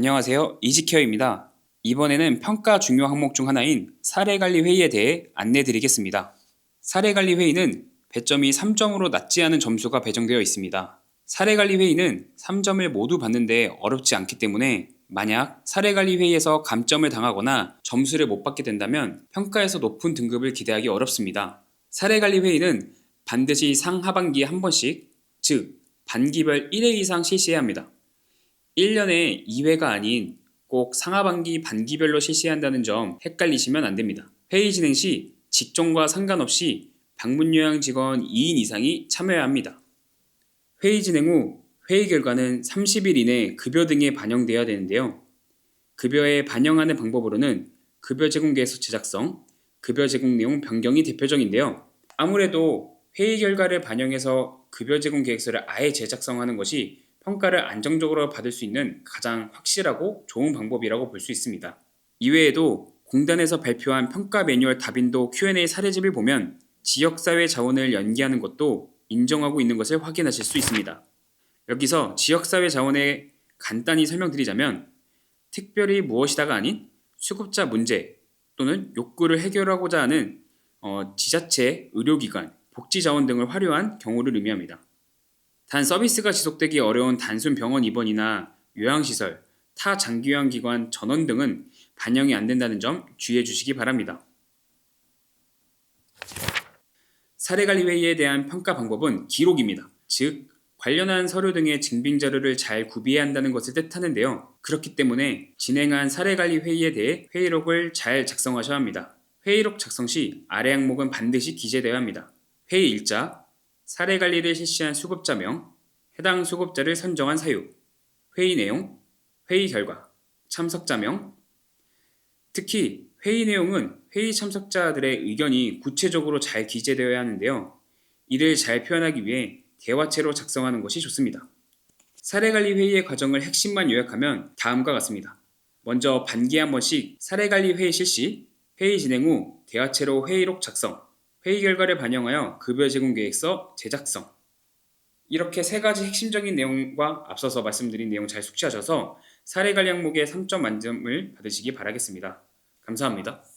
안녕하세요. 이지케어입니다. 이번에는 평가 중요 항목 중 하나인 사례관리 회의에 대해 안내 드리겠습니다. 사례관리 회의는 배점이 3점으로 낮지 않은 점수가 배정되어 있습니다. 사례관리 회의는 3점을 모두 받는데 어렵지 않기 때문에 만약 사례관리 회의에서 감점을 당하거나 점수를 못 받게 된다면 평가에서 높은 등급을 기대하기 어렵습니다. 사례관리 회의는 반드시 상 하반기에 한 번씩, 즉 반기별 1회 이상 실시해야 합니다. 1년에 2회가 아닌 꼭 상하반기 반기별로 실시한다는 점 헷갈리시면 안 됩니다. 회의 진행 시 직종과 상관없이 방문 요양 직원 2인 이상이 참여해야 합니다. 회의 진행 후 회의 결과는 30일 이내 급여 등에 반영되어야 되는데요. 급여에 반영하는 방법으로는 급여 제공 계획서 제작성, 급여 제공 내용 변경이 대표적인데요. 아무래도 회의 결과를 반영해서 급여 제공 계획서를 아예 제작성하는 것이 평가를 안정적으로 받을 수 있는 가장 확실하고 좋은 방법이라고 볼 수 있습니다. 이외에도 공단에서 발표한 평가 매뉴얼 답인도 Q&A 사례집을 보면 지역사회 자원을 연계하는 것도 인정하고 있는 것을 확인하실 수 있습니다. 여기서 지역사회 자원에 간단히 설명드리자면 특별히 무엇이다가 아닌 수급자 문제 또는 욕구를 해결하고자 하는 어, 지자체, 의료기관, 복지자원 등을 활용한 경우를 의미합니다. 단 서비스가 지속되기 어려운 단순 병원 입원이나 요양시설, 타 장기요양기관 전원 등은 반영이 안 된다는 점 주의해 주시기 바랍니다. 사례관리 회의에 대한 평가 방법은 기록입니다. 즉, 관련한 서류 등의 증빙 자료를 잘 구비해야 한다는 것을 뜻하는데요. 그렇기 때문에 진행한 사례관리 회의에 대해 회의록을 잘 작성하셔야 합니다. 회의록 작성 시 아래 항목은 반드시 기재되어야 합니다. 회의 일자, 사례 관리를 실시한 수급자명, 해당 수급자를 선정한 사유, 회의 내용, 회의 결과, 참석자명. 특히 회의 내용은 회의 참석자들의 의견이 구체적으로 잘 기재되어야 하는데요. 이를 잘 표현하기 위해 대화체로 작성하는 것이 좋습니다. 사례관리 회의의 과정을 핵심만 요약하면 다음과 같습니다. 먼저 반기에 한 번씩 사례관리 회의 실시, 회의 진행 후 대화체로 회의록 작성, 회의 결과를 반영하여 급여 제공 계획서 제작성. 이렇게 세 가지 핵심적인 내용과 앞서서 말씀드린 내용 잘 숙지하셔서 사례 관리 항목에 3점 만점을 받으시기 바라겠습니다. 감사합니다.